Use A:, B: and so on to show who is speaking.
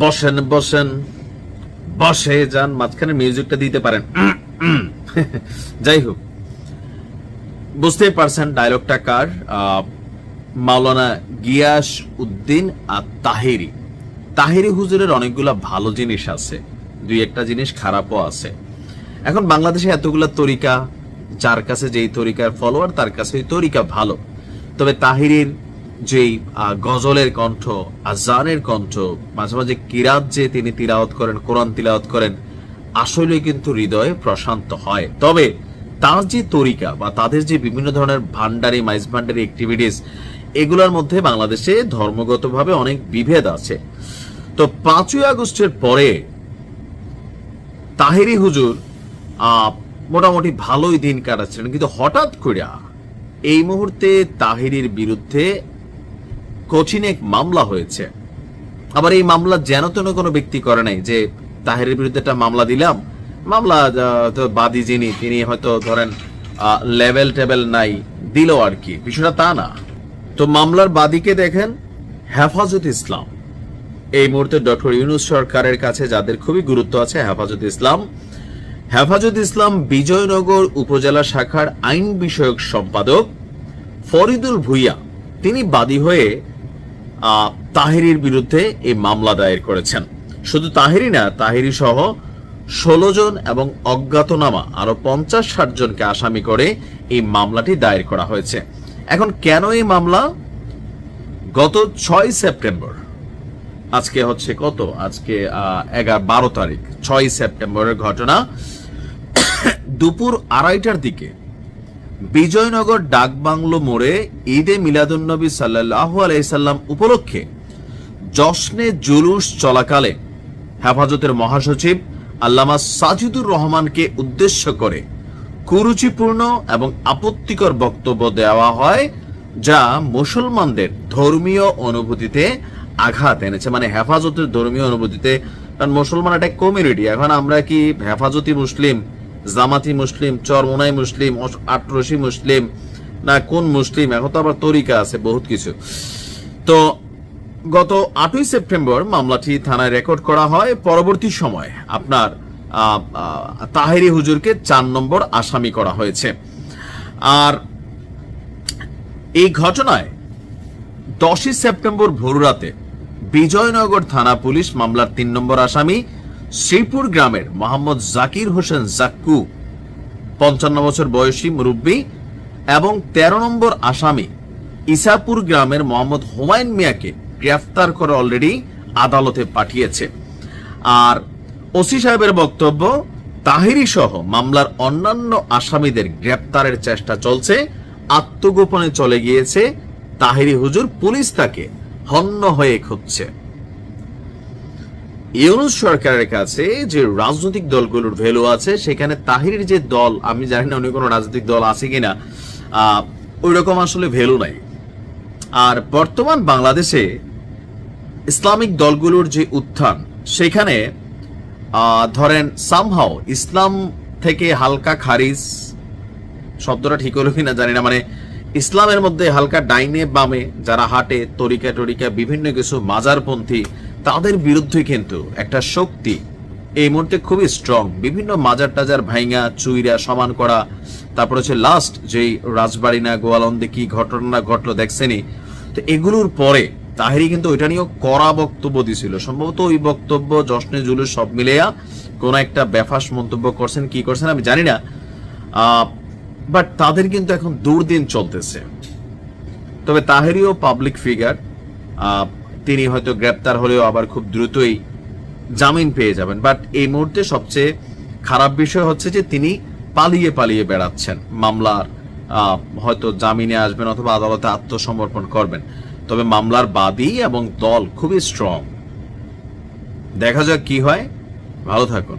A: বসেন বসেন। বসে যান, মাঝখানে মিউজিকটা দিতে পারেন। যাই হোক। বুঝতেই পারছেন ডায়লগটা কার? মাওলানা গিয়াস উদ্দিন আর তাহেরি। তাহেরি হুজুরের অনেকগুলা ভালো জিনিস আছে। দুই একটা জিনিস খারাপও আছে। এখন বাংলাদেশে এতগুলা তরিকা, যার কাছে যেই তরিকার ফলোয়ার তার কাছে তরিকা ভালো। তবে তাহিরির যেই গজলের কণ্ঠ, আজানের কণ্ঠ, মাঝে মাঝে কিরাত যে তিনি তিলাওয়াত করেন, কোরআন তিলাওয়াত করেন আসলে কিন্তু হৃদয়ে প্রশান্ত হয়। তবে তার যে তরিকা বা তাদের যে বিভিন্ন ধরনের ভান্ডারি মাইজ ভান্ডারি অ্যাক্টিভিটিস এগুলোর মধ্যে বাংলাদেশে ধর্মগতভাবে অনেক বিভেদ আছে। তো পাঁচই আগস্টের পরে তাহেরি হুজুর মোটামুটি ভালোই দিন কাটাচ্ছিলেন। কিন্তু হঠাৎ করে এই মুহূর্তে তাহিরির বিরুদ্ধে কঠিন এক মামলা হয়েছে। আবার এই মামলা যেন তেন কোনো ব্যক্তি করে নাই যে তাহেরের বিরুদ্ধে একটা মামলা দিলাম, মামলা বাদী যিনি, তিনি হয়তো ধরেন লেভেল টেবেল নাই, দিল আর কি। বিষয়টা তা না। তো মামলার বাদীকে দেখেন হেফাজত ইসলাম। এই মুহূর্তে ডক্টর ইউনুস সরকারের কাছে যাদের খুবই গুরুত্ব আছে, হেফাজত ইসলাম। হেফাজত ইসলাম বিজয়নগর উপজেলা শাখার আইন বিষয়ক সম্পাদক ফরিদুল ভুইয়া, তিনি বাদী হয়ে তাহেরির বিরুদ্ধে এই মামলা দায়ের করেছেন। শুধু তাহেরি না, তাহেরি সহ ষোলো জন এবং অজ্ঞাতনামা, আরও পঞ্চাশ ষাট জনকে আসামি করে এই মামলাটি দায়ের করা হয়েছে। এখন কেন এই মামলা? গত ছয় সেপ্টেম্বর, আজকে হচ্ছে কত? আজকে এগারো, বারো তারিখ, ছয় সেপ্টেম্বরের ঘটনা। দুপুর আড়াইটার দিকে বিজয়নগর ডাকবাংলো মোড়ে ঈদে মিলাদুন্নবী সাল্লাহ আলাইসাল্লাম উপলক্ষে জশ্নে জুলুস চলাকালে হেফাজতের মহাসচিব আল্লামা সাজিদুর রহমানকে উদ্দেশ্য করে কুরুচিপূর্ণ এবং আপত্তিকর বক্তব্য দেওয়া হয়, যা মুসলমানদের ধর্মীয় অনুভূতিতে আঘাত এনেছে। মানে হেফাজতের ধর্মীয় অনুভূতিতে, কারণ মুসলমান একটা কমিউনিটি। এখন আমরা কি হেফাজতি মুসলিম জামাতি মুসলিম, চরমোনাই মুসলিম আটরসি মুসলিম, না কোন মুসলিম, এখন তো আবার তরিকা আছে, বহুত কিছু। তো গত আটই সেপ্টেম্বর মামলাটি থানায় রেকর্ড করা হয়। পরবর্তী সময় আপনার তাহেরি হুজুরকে চার নম্বর আসামি করা হয়েছে। আর এই ঘটনায় দশই সেপ্টেম্বর ভোররাতে বিজয়নগর থানা পুলিশ মামলার তিন নম্বর আসামি শ্রীপুর গ্রামের মোহাম্মদ জাকির হোসেন জাক্কু, পঞ্চান্ন বছর বয়সী মুরব্বী এবং ১৩ নম্বর আসামি ইসাপুর গ্রামের মোহাম্মদ হুমায়ুন মিয়াকে গ্রেফতার করে অলরেডি আদালতে পাঠিয়েছে। আর ওসি সাহেবের বক্তব্য, তাহিরি সহ মামলার অন্যান্য আসামিদের গ্রেপ্তারের চেষ্টা চলছে, আত্মগোপনে চলে গিয়েছে, তাহিরি হুজুর পুলিশ তাকে হন্য হয়ে খুঁজছে। ইউনুস সরকারের কাছে যে রাজনৈতিক দলগুলোর ভ্যালু আছে, সেখানে তাহিরের যে দল, আমি জানি না অন্য কোনো রাজনৈতিক দল আছে কিনা ওই রকম আসলে ভ্যালু নাই। আর বর্তমান বাংলাদেশে ইসলামিক দলগুলোর যে উত্থান, সেখানে ধরেন সামহাও ইসলাম থেকে হালকা খারিজ, শব্দটা ঠিক হলো কিনা জানি না মানে ইসলামের মধ্যে হালকা ডাইনে বামে, যারা হাটে তরিকা টরিকা বিভিন্ন কিছু, মাজারপন্থী তাদের বিরুদ্ধে কিন্তু একটা শক্তি। এই মুহূর্তে খুবই স্ট্রং বিভিন্ন মাজার টাজার ভাইঙা, চুইরা, সমান করা। তারপর হচ্ছে লাস্ট যেই রাজবাড়ি না, গোয়ালন্দে কি ঘটনা ঘটলো দেখছেনি তো এগুলোর পরে তাহেরি কিন্তু ওইটা নিয়েও কড়া বক্তব্য দিছিল। সম্ভবত ওই বক্তব্য জশ্নে জুলুস সব মিলেয়া কোন একটা ব্যাফাস মন্তব্য করছেন, কি করছেন আমি জানি না। বাট তাদের কিন্তু এখন দুর্দিন চলতেছে। তবে তাহেরিও পাবলিক ফিগার তিনি হয়তো গ্রেপ্তার হলেও আবার খুব দ্রুতই জামিন পেয়ে যাবেন। বাট এই মুহূর্তে সবচেয়ে খারাপ বিষয় হচ্ছে যে তিনি পালিয়ে পালিয়ে বেড়াচ্ছেন। মামলার হয়তো জামিনে আসবেন অথবা আদালতে আত্মসমর্পণ করবেন। তবে মামলার বাদী এবং দল খুবই স্ট্রং দেখা যাক কি হয়। ভালো থাকুন।